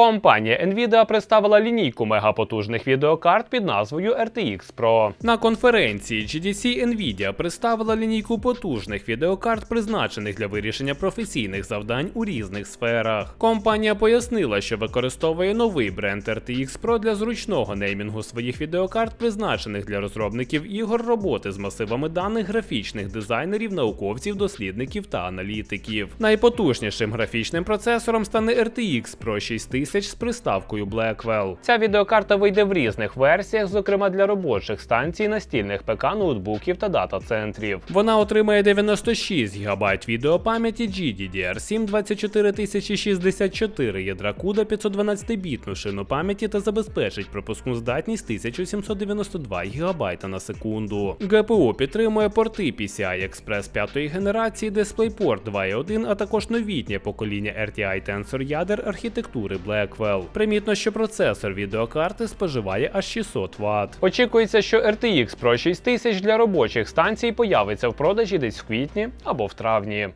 Компанія Nvidia представила лінійку мегапотужних відеокарт під назвою RTX Pro. На конференції GDC Nvidia представила лінійку потужних відеокарт, призначених для вирішення професійних завдань у різних сферах. Компанія пояснила, що використовує новий бренд RTX Pro для зручного неймінгу своїх відеокарт, призначених для розробників ігор, роботи з масивами даних графічних дизайнерів, науковців, дослідників та аналітиків. Найпотужнішим графічним процесором стане RTX Pro 6000 з приставкою Blackwell. Ця відеокарта вийде в різних версіях, зокрема для робочих станцій, настільних ПК, ноутбуків та дата-центрів. Вона отримає 96 ГБ відеопам'яті GDDR7 24064 ядра CUDA 512-бітну шину пам'яті та забезпечить пропускну здатність 1792 ГБ на секунду. ГПУ підтримує порти PCI Express 5 генерації, DisplayPort 2.1, а також новітнє покоління RTI Tensor ядер архітектури Blackwell. Примітно, що процесор відеокарти споживає аж 600 Вт. Очікується, що RTX Pro 6000 для робочих станцій появиться в продажі десь в квітні або в травні.